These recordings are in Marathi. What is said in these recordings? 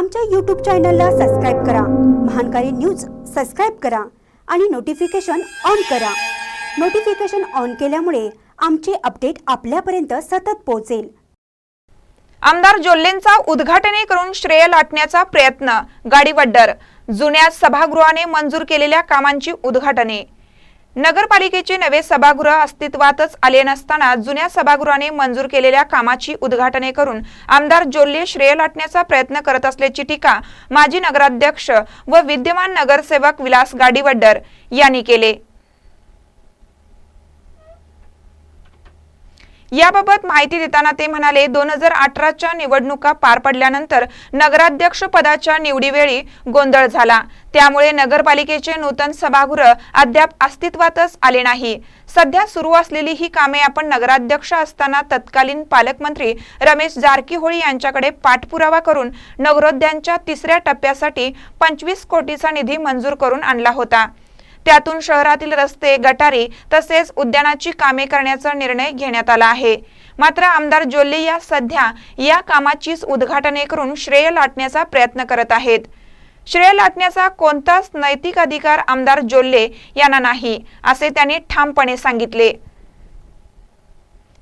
आमच्या यूट्यूब चॅनलला सबस्क्राईब करा. महानकारी न्यूज सबस्क्राईब करा आणि नोटिफिकेशन ऑन करा. नोटिफिकेशन ऑन केल्यामुळे आमचे अपडेट आपल्यापर्यंत सतत पोहोचेल. आमदार जोल्लेंचा उद्घाटने करून श्रेय लाटण्याचा प्रयत्न गाडीवड्डर. जुन्या सभागृहाने मंजूर केलेल्या कामांची उद्घाटने. नगरपालिकेचे नवे सभागृह अस्तित्वातच आले नसताना जुन्या सभागृहाने मंजूर केलेल्या कामाची उद्घाटने करून आमदार जोल्ले श्रेय लाटण्याचा प्रयत्न करत असल्याची टीका माजी नगराध्यक्ष व विद्यमान नगरसेवक विलास गाडीवड्डर यांनी केले. याबाबत माहिती देताना ते म्हणाले दोन हजार अठराच्या निवडणुका पार पडल्यानंतर नगराध्यक्ष पदाच्या निवडीवेळी गोंधळ झाला. त्यामुळे नगरपालिकेचे नूतन सभागृह अद्याप अस्तित्वातच आले नाही. सध्या सुरू असलेली ही कामे आपण नगराध्यक्ष असताना तत्कालीन पालकमंत्री रमेश जारकीहोळी यांच्याकडे पाठपुरावा करून नगरोद्यांच्या तिसऱ्या टप्प्यासाठी पंचवीस कोटीचा निधी मंजूर करून आणला होता. त्यातून शहरातील रस्ते गटारी तसेच उद्यानाची कामे करण्याचा निर्णय घेण्यात आला आहे. मात्र आमदार जोल्ले या सध्या या कामाचीच उद्घाटने करून श्रेय लाटण्याचा प्रयत्न करत आहेत. श्रेय लाटण्याचा कोणताच नैतिक अधिकार आमदार जोल्ले यांना नाही असे त्यांनी ठामपणे सांगितले.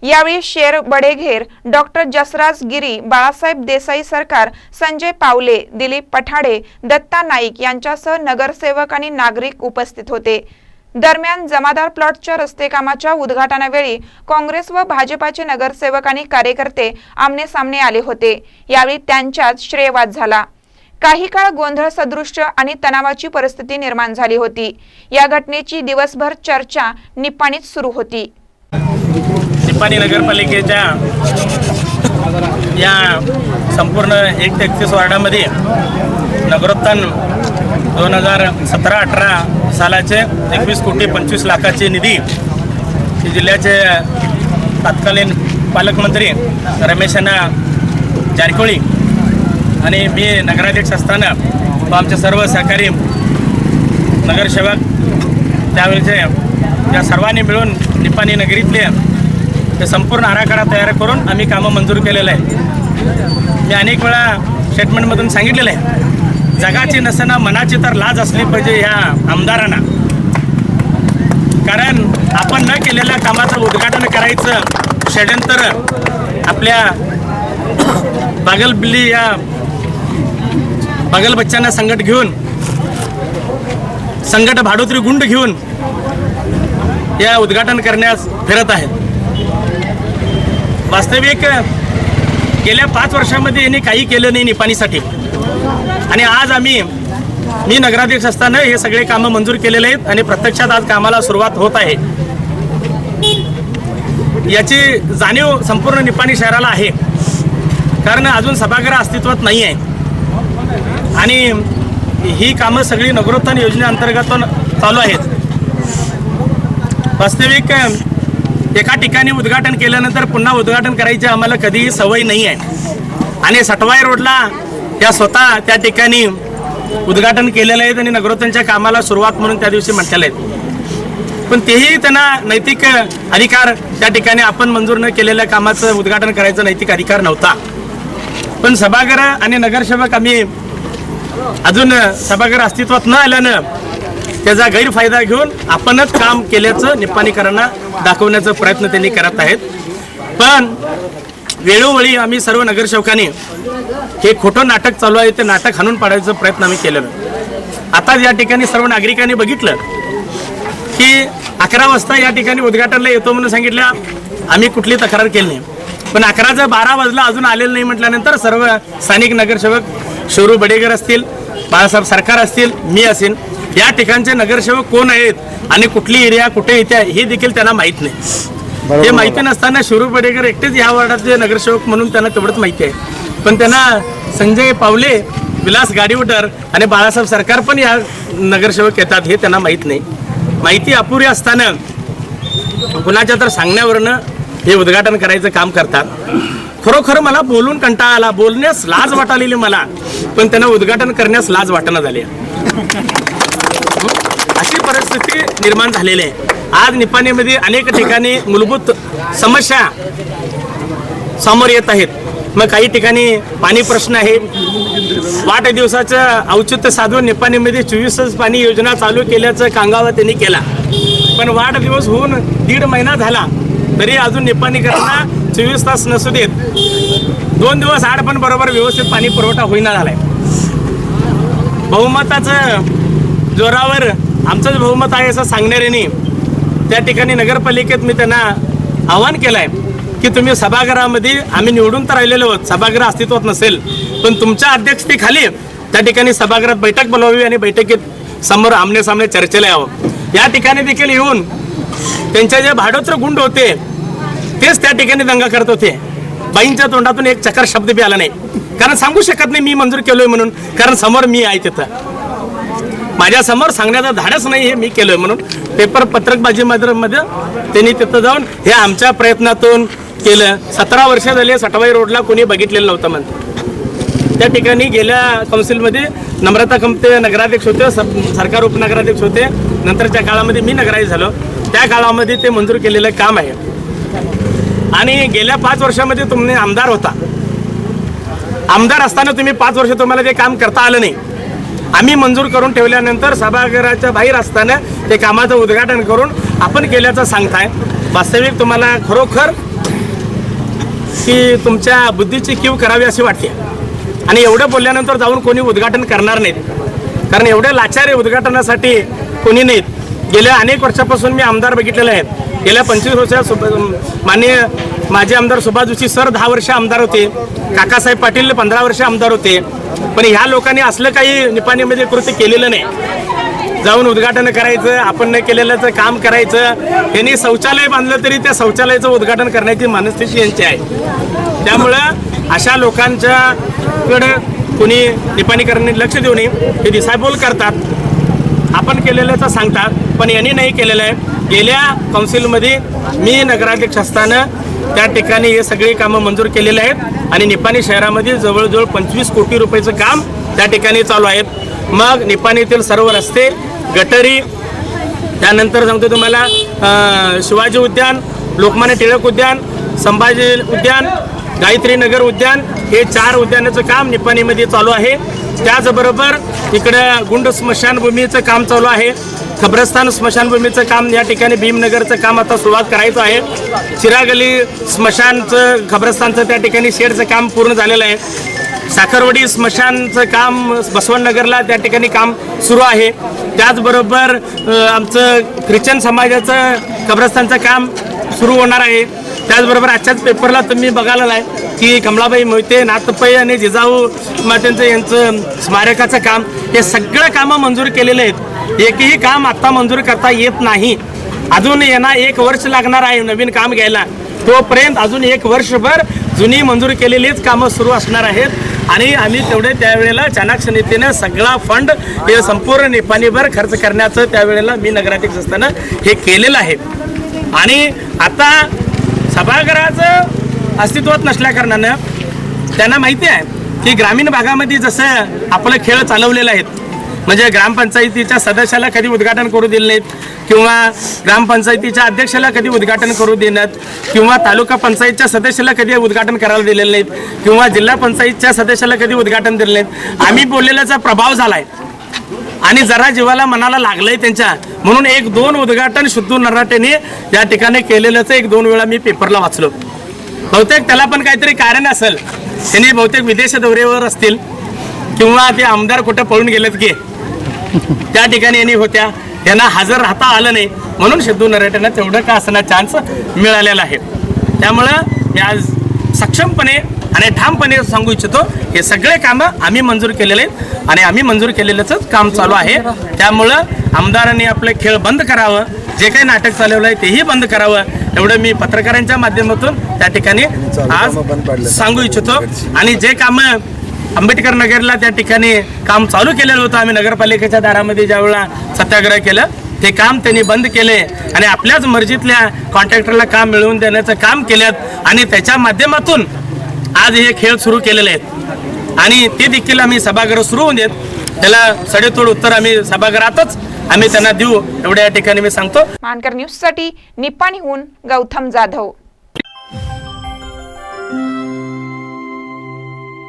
यावेळी शेर बडेघेर डॉक्टर जसराज गिरी बाळासाहेब देसाई सरकार संजय पावले दिलीप पठाडे दत्ता नाईक यांच्यासह नगरसेवक आणि नागरिक उपस्थित होते. दरम्यान जमादार प्लॉटच्या रस्ते कामाच्या उद्घाटनावेळी काँग्रेस व भाजपाचे नगरसेवक आणि कार्यकर्ते आमने सामने आले होते. यावेळी त्यांच्यात श्रेयवाद झाला. काही काळ गोंधळ सदृश्य आणि तणावाची परिस्थिती निर्माण झाली होती. या घटनेची दिवसभर चर्चा निपाणीत सुरू होती. निपाणी नगरपालिकेच्या या संपूर्ण एक ते एकतीस वार्डामध्ये नगरोत्थान दोन हजार सतरा अठरा सालाचे एकवीस कोटी पंचवीस लाखाची निधी जिल्ह्याचे तत्कालीन पालकमंत्री रमेशांना जारकोळी आणि मी नगराध्यक्ष असताना व आमचे सर्व सहकारी नगरसेवक त्यावेळेचे या सर्वांनी मिळून निपाणी नगरीतले ते संपूर्ण आराखडा तयार करून आम्ही कामं मंजूर केलेलं आहे मी अनेक वेळा स्टेटमेंटमधून सांगितलेलं आहे जगाची नसताना मनाची तर लाज असली पाहिजे ह्या आमदारांना. कारण आपण न केलेल्या कामाचं उद्घाटन करायचं षडयंत्र आपल्या बागलबिल्ली या बागल बच्चांना संकट घेऊन संकट भाडोत्री गुंड घेऊन या उद्घाटन करण्यास फिरत आहेत. वास्तविक गेल्या पाच वर्षामध्ये यांनी काही केलं नाही निपाणीसाठी. आणि आज आम्ही मी नगराध्यक्ष असताना हे सगळे कामं मंजूर केलेले आहेत आणि प्रत्यक्षात आज कामाला सुरुवात होत आहे. याची जाणीव संपूर्ण निपाणी शहराला आहे. कारण अजून सभागृह अस्तित्वात नाही आहे. आणि ही कामं सगळी नगरोत्थान योजनेअंतर्गत चालू आहेत. वास्तविक एका ठिकाणी उद्घाटन केल्यानंतर पुन्हा उद्घाटन करायची आम्हाला कधीही सवय नाही आहे. आणि सटवाई रोडला त्या स्वतः त्या ठिकाणी उद्घाटन केलेलं आहेत आणि नगरोत्थानच्या कामाला सुरुवात म्हणून त्या दिवशी म्हटलेलं आहेत पण तेही त्यांना नैतिक अधिकार त्या ठिकाणी आपण मंजूर न केलेल्या कामाचं उद्घाटन करायचा नैतिक अधिकार नव्हता. पण सभागृह आणि नगरसेवक आम्ही अजून सभागृह अस्तित्वात न आल्यानं त्याचा गैरफायदा घेऊन आपणच काम केल्याचं निप्पाणीकरांना दाखवण्याचा प्रयत्न त्यांनी करत आहेत. पण वेळोवेळी आम्ही सर्व नगरसेवकांनी हे खोटं नाटक चालू आहे ते नाटक हाणून पाडायचा प्रयत्न आम्ही केलेला. आता या ठिकाणी सर्व नागरिकांनी बघितलं की अकरा वाजता या ठिकाणी उद्घाटनला येतो म्हणून सांगितलं आम्ही कुठली तक्रार केली नाही. पण अकराचं बारा वाजला अजून आलेलं नाही म्हटल्यानंतर सर्व स्थानिक नगरसेवक शिवरू बडेगर असतील बाळासाहेब सरकार असतील मी असेल या ठिकाणचे नगरसेवक कोण आहेत आणि कुठली एरिया कुठे येत्या हे देखील त्यांना माहीत नाही. हे माहिती नसताना शिवरू बडेकर एकटेच ह्या वार्डाचे नगरसेवक म्हणून त्यांना तेवढंच माहिती आहे. पण त्यांना संजय पावले विलास गाडीवटर आणि बाळासाहेब सरकार पण या नगरसेवक येतात हे त्यांना माहीत नाही. माहिती अपुरी असताना कुणाच्या तर सांगण्यावरनं हे उद्घाटन करायचं काम करतात. खरोखर मला बोलून कंटाळा आला बोलण्यास लाज वाटालेली मला पण त्यांना उद्घाटन करण्यास लाज वाटणं झाली. परिस्थिती निर्माण झालेली आहे. आज निपाणीमध्ये अनेक ठिकाणी मूलभूत समस्या समोर येत आहेत. मग काही ठिकाणी पाणी प्रश्न आहे. वाढदिवसाचं औचित्य साधून निपाणीमध्ये चोवीस तास पाणी योजना चालू केल्याचं कांगावा त्यांनी केला. पण वाढदिवस होऊन दीड महिना झाला तरी अजून निपाणीकरांना चोवीस तास नसू देत. दोन दिवस आड पण बरोबर व्यवस्थित पाणी पुरवठा होईना झालाय. बहुमताचं जोरावर आमचंच बहुमत आहे असं सांगणाऱ्यांनी त्या ठिकाणी नगरपालिकेत मी त्यांना आवाहन केलं आहे की तुम्ही सभागृहामध्ये आम्ही निवडून तर राहिलेलो आहोत सभागृह अस्तित्वात नसेल पण तुमच्या अध्यक्षतेखाली त्या ठिकाणी सभागृहात बैठक बोलावी आणि बैठकीत समोर आमने सामने चर्चेला यावं. या ठिकाणी देखील येऊन त्यांचे जे भाडोत्र गुंड होते तेच त्या ठिकाणी दंगा करत होते. बाईंच्या तोंडातून एक चकार शब्द बी आला नाही. कारण सांगू शकत नाही मी मंजूर केलोय म्हणून कारण समोर मी आहे तिथं. माझ्यासमोर सांगण्याचा सांगण्याचं धाडस नाही हे मी केलंय म्हणून पेपर पत्रकबाजी मध्ये त्यांनी तिथं जाऊन हे आमच्या प्रयत्नातून केलं. सतरा वर्ष झाले सटवाई रोडला कोणी बघितलेलं नव्हतं म्हणतो त्या ठिकाणी गेल्या कौन्सिलमध्ये नम्रता कमते नगराध्यक्ष होते स- सरकार उपनगराध्यक्ष होते. नंतरच्या काळामध्ये मी नगराध्यक्ष झालो. त्या काळामध्ये ते मंजूर केलेलं काम आहे. आणि गेल्या पाच वर्षामध्ये तुम्ही आमदार होता. आमदार असताना तुम्ही पाच वर्ष तुम्हाला ते काम करता आलं नाही. आम्ही मंजूर करून ठेवल्यानंतर सभागृहाच्या बाहेर असताना ते कामाचं उद्घाटन करून आपण केल्याचं सांगताय. वास्तविक तुम्हाला खरोखर की तुमच्या बुद्धीची कीव करावी अशी वाटते. आणि एवढं बोलल्यानंतर जाऊन कोणी उद्घाटन करणार नाहीत. कारण एवढे लाचार उद्घाटनासाठी कोणी नाहीत. गेल्या अनेक वर्षापासून मी आमदार बघितलेले आहेत. गेल्या पंचवीस वर्षात सुब माननीय माजी आमदार सुभाष जोशी सर दहा वर्ष आमदार होते. काकासाहेब पाटील पंधरा वर्ष आमदार होते. पण ह्या लोकांनी असलं काही निपाणीमध्ये कृती केलेलं नाही. जाऊन उद्घाटन करायचं आपण न केलेलं काम करायचं. यांनी शौचालय बांधलं तरी त्या शौचालयाचं उद्घाटन करण्याची मनस्थिती यांची आहे. त्यामुळं अशा लोकांच्याकडं कोणी निपाणीकरांनी लक्ष देऊ नये हे दिसायबोल करतात. आपण केलेल्याचं सांगतात पण यांनी नाही केलेलं आहे. गेल्या काउन्सिलमध्ये मी नगराध्यक्ष असताना त्या ठिकाणी हे सगळी कामं मंजूर केलेले आहेत. आणि निपाणी शहरामध्ये जवळजवळ पंचवीस कोटी रुपयाचं काम त्या ठिकाणी चालू आहेत मग निपाणीतील सर्व रस्ते गटरी त्यानंतर सांगतो तुम्हाला शिवाजी उद्यान लोकमान्य टिळक उद्यान संभाजी उद्यान गायत्री नगर उद्यान हे चार उद्यानाचं काम निपाणीमध्ये चालू आहे. त्याचबरोबर इकडं गुंड स्मशानभूमीचं काम चालू आहे. खबरस्तान स्मशानभूमीचं काम या ठिकाणी भीमनगरचं काम आता सुरुवात करायचं आहे. चिरागली स्मशानचं खबरस्तानचं त्या ठिकाणी शेडचं काम पूर्ण झालेलं आहे. साखरवडी स्मशानचं काम बसवननगरला त्या ठिकाणी काम सुरू आहे. त्याचबरोबर आमचं ख्रिश्चन समाजाचं कब्रस्तानचं काम सुरू होणार आहे. त्याचबरोबर आजच्याच पेपरला तुम्ही बघायला आहे की कमलाबाई मोहिते नाथपै आणि जिजाऊ मातेंचं यांचं स्मारकाचं काम हे सगळं कामं मंजूर केलेले आहेत. एकही काम आत्ता मंजूर करता येत नाही. अजून यांना एक वर्ष लागणार आहे नवीन काम घ्यायला. तोपर्यंत अजून एक वर्षभर जुनी मंजूर केलेलीच कामं सुरू असणार आहेत. आणि आम्ही तेवढे त्यावेळेला चाणाक्ष नीतीनं सगळा फंड हे संपूर्ण निपाणीभर खर्च करण्याचं त्यावेळेला मी नगराध्यक्ष असताना हे केलेलं आहे. आणि आता सभागृहाचं अस्तित्वात नसल्या कारणानं त्यांना माहिती आहे की ग्रामीण भागामध्ये जसं आपलं खेळ चालवलेलं आहेत म्हणजे ग्रामपंचायतीच्या सदस्याला कधी उद्घाटन करू दिले नाहीत किंवा ग्रामपंचायतीच्या अध्यक्षाला कधी उद्घाटन करू देण्यात किंवा तालुका पंचायतच्या सदस्याला कधी उद्घाटन करायला दिलेलं नाहीत किंवा जिल्हा पंचायतच्या सदस्याला कधी उद्घाटन दिलं नाहीत. आम्ही बोललेल्याचा प्रभाव झाला आहे आणि जरा जीवाला मनाला लागलंय त्यांच्या. म्हणून एक दोन उद्घाटन शुद्धू नराटेने या ठिकाणी केलेलंच एक दोन वेळा मी पेपरला वाचलो. बहुतेक त्याला पण काहीतरी कारण असेल. त्यांनी बहुतेक विदेश दौऱ्यावर असतील किंवा ते आमदार कुठं पळून गेलेत की. त्या ठिकाणी यांनी होत्या. त्यांना हजर राहता आलं नाही. म्हणून सिद्धू नराटेंना तेवढं का असणार चान्स मिळालेला आहे. त्यामुळं मी आज सक्षमपणे आणि ठामपणे सांगू इच्छितो हे सगळे कामं आम्ही मंजूर केलेले आहेत आणि आम्ही मंजूर केलेलंच काम चालू आहे. त्यामुळं आमदारांनी आपलं खेळ बंद करावं जे काही नाटक चालवलं आहे तेही बंद करावं. एवढं मी पत्रकारांच्या माध्यमातून त्या ठिकाणी आज सांगू इच्छितो. आणि जे कामं आंबेडकर नगरला त्या ठिकाणी काम चालू केलेलं होतं आम्ही नगरपालिकेच्या दारामध्ये ज्यावेळेला सत्याग्रह केलं ते काम त्यांनी बंद केले. आणि आपल्याच मर्जीतल्या कॉन्ट्रॅक्टरला काम मिळवून देण्याचं काम केलं. आणि त्याच्या माध्यमातून आज हे खेळ सुरू केलेले आहेत. आणि ते देखील आम्ही सभागृह सुरू होऊन देत. त्याला सडेतोड उत्तर आम्ही सभागृहातच आम्ही त्यांना देऊ. एवढ्या या ठिकाणी मी सांगतो. मानकर न्यूजसाठी निपाणीहून गौतम जाधव.